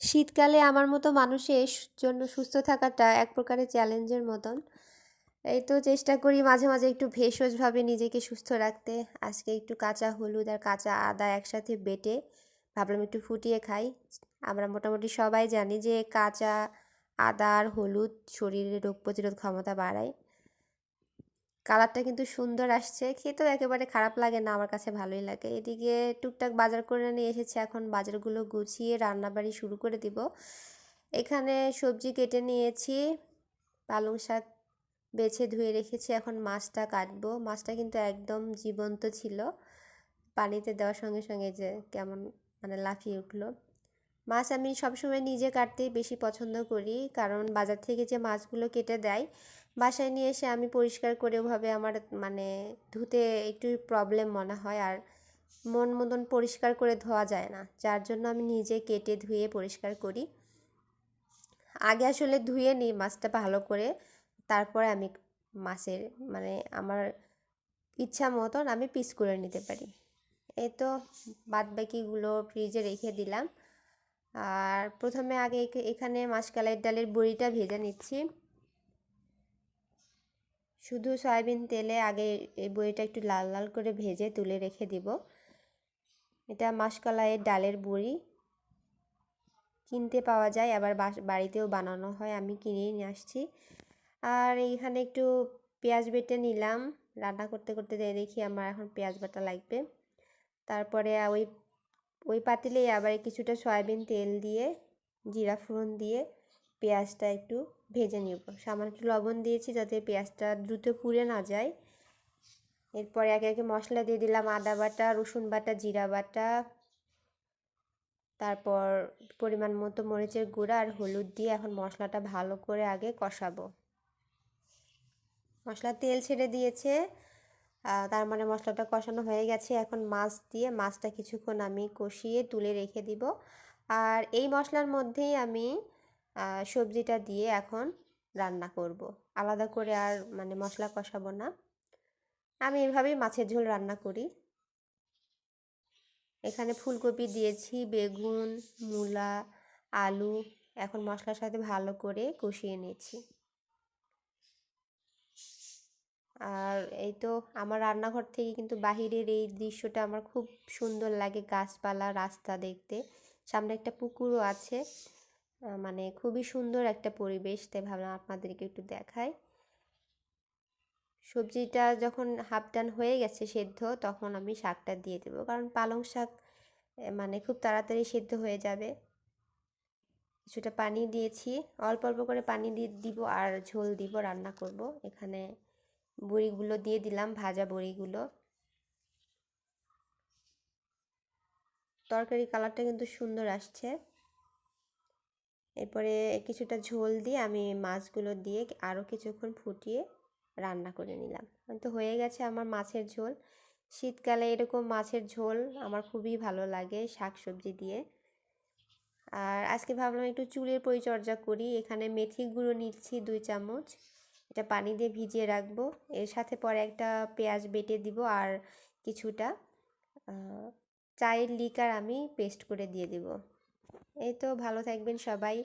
শীতকালে আমার মতো মানুষের জন্য সুস্থ থাকাটা এক প্রকারের চ্যালেঞ্জের মতন। এই তো চেষ্টা করি মাঝে মাঝে একটু ভেষজভাবে নিজেকে সুস্থ রাখতে। আজকে একটু কাঁচা হলুদ আর কাঁচা আদা একসাথে বেটে ভাবলাম একটু ফুটিয়ে খাই। আমরা মোটামুটি সবাই জানি যে কাঁচা আদা আর হলুদ শরীরে রোগ প্রতিরোধ ক্ষমতা বাড়ায়। কালারটা কিন্তু সুন্দর আসছে। খেতেও একেবারে খারাপ লাগে না, আমার কাছে ভালোই লাগে। এদিকে টুকটাক বাজার করে নিয়ে এসেছে, এখন বাজারগুলো গুছিয়ে রান্নাবাড়ি শুরু করে দিব। এখানে সবজি কেটে নিয়েছি, পালং শাক বেছে ধুয়ে রেখেছি, এখন মাছটা কাটবো। মাছটা কিন্তু একদম জীবন্ত ছিল, পানিতে দেওয়ার সঙ্গে সঙ্গে যে কেমন মানে লাফিয়ে উঠল। মাছ আমি সবসময় নিজে কাটতেই বেশি পছন্দ করি, কারণ বাজার থেকে যে মাছগুলো কেটে দেয় বাসায় নিয়ে এসে আমি পরিষ্কার করে ওভাবে আমার মানে ধুতে একটু প্রবলেম মনে হয় আর মন মতন পরিষ্কার করে ধোয়া যায় না। যার জন্য আমি নিজে কেটে ধুয়ে পরিষ্কার করি। আগে আসলে ধুয়ে নিই মাছটা ভালো করে। তারপরে আমি মাছের মানে আমার ইচ্ছা মতন আমি পিস করে নিতে পারি। এই তো বাদ বাকিগুলো ফ্রিজে রেখে দিলাম। আর প্রথমে আগে এখানে মাসকালের ডালের বড়িটা ভেজে নিচ্ছি। শুধু সয়াবিন তেলে আগে এই বড়িটা একটু লাল লাল করে ভেজে তুলে রেখে দিব। এটা মাসকলাইয়ের ডালের বড়ি। কিনতে পাওয়া যায়, আবার বাড়িতেও বানানো হয়, আমি কিনেই নিয়ে আসছি। আর এইখানে একটু পেঁয়াজ বেটে নিলাম। রান্না করতে করতে দেখি আমার এখন পেঁয়াজ বাটা লাগবে। তারপরে ওই ওই পাতিলেই আবার কিছুটা সয়াবিন তেল দিয়ে, জিরা ফোড়ন দিয়ে পেঁয়াজটা একটু ভেজে নিব। সামান্য একটু লবণ দিয়েছি যাতে পেঁয়াজটা দ্রুত পুড়ে না যায়। এরপরে একে একে মশলা দিয়ে দিলাম আদা বাটা, রসুন বাটা, জিরা বাটা। তারপর পরিমাণ মতো মরিচের গুঁড়া আর হলুদ দিয়ে এখন মশলাটা ভালো করে আগে কষাবো। মশলা তেল ছেড়ে দিয়েছে। তার মানে মশলাটা কষানো হয়ে গেছে। এখন মাছ দিয়ে মাছটা কিছুক্ষণ আমি কষিয়ে তুলে রেখে দিব। আর এই মশলার মধ্যেই আমি সবজিটা দিয়ে এখন রান্না করব। আলাদা করে আর মানে মশলা কষাবো না। আমি এভাবেই মাছের ঝোল রান্না করি। এখানে ফুলকপি দিয়েছি, বেগুন, মূলা, আলু, এখন মশলার সাথে ভালো করে কষিয়ে নিয়েছি আর এই তো আমার রান্নাঘর থেকে কিন্তু বাহিরের এই দৃশ্যটা আমার খুব সুন্দর লাগে, গাছপালা, রাস্তা দেখতে। সামনে একটা পুকুরও আছে। মানে খুবই সুন্দর একটা পরিবেশ, তাই ভাবলাম আপনাদেরকে একটু দেখাই। সবজিটা যখন হাফ ডান হয়ে গেছে সেদ্ধ, তখন আমি শাকটা দিয়ে দেবো। কারণ পালং শাক মানে খুব তাড়াতাড়ি সেদ্ধ হয়ে যাবে। কিছুটা পানি দিয়েছি, অল্প অল্প করে পানি দিয়ে দিব আর ঝোল দিব, রান্না করব। এখানে বড়িগুলো দিয়ে দিলাম, ভাজা বড়িগুলো। তরকারি কালারটা কিন্তু সুন্দর আসছে। এরপরে কিছুটা ঝোল দিয়ে আমি মাছগুলো দিয়ে আরও কিছুক্ষণ ফুটিয়ে রান্না করে নিলাম। তো হয়ে গেছে আমার মাছের ঝোল। শীতকালে এরকম মাছের ঝোল আমার খুবই ভালো লাগে শাক সবজি দিয়ে। আর আজকে ভাবলাম একটু চুলের পরিচর্যা করি। এখানে মেথি গুঁড়ো নিচ্ছি দুই চামচ। এটা পানি দিয়ে ভিজিয়ে রাখব। এর সাথে পরে একটা পেঁয়াজ বেটে দিব আর কিছুটা চায়ের লিকার আমি পেস্ট করে দিয়ে দিব। এই তো ভালো থাকবেন সবাই।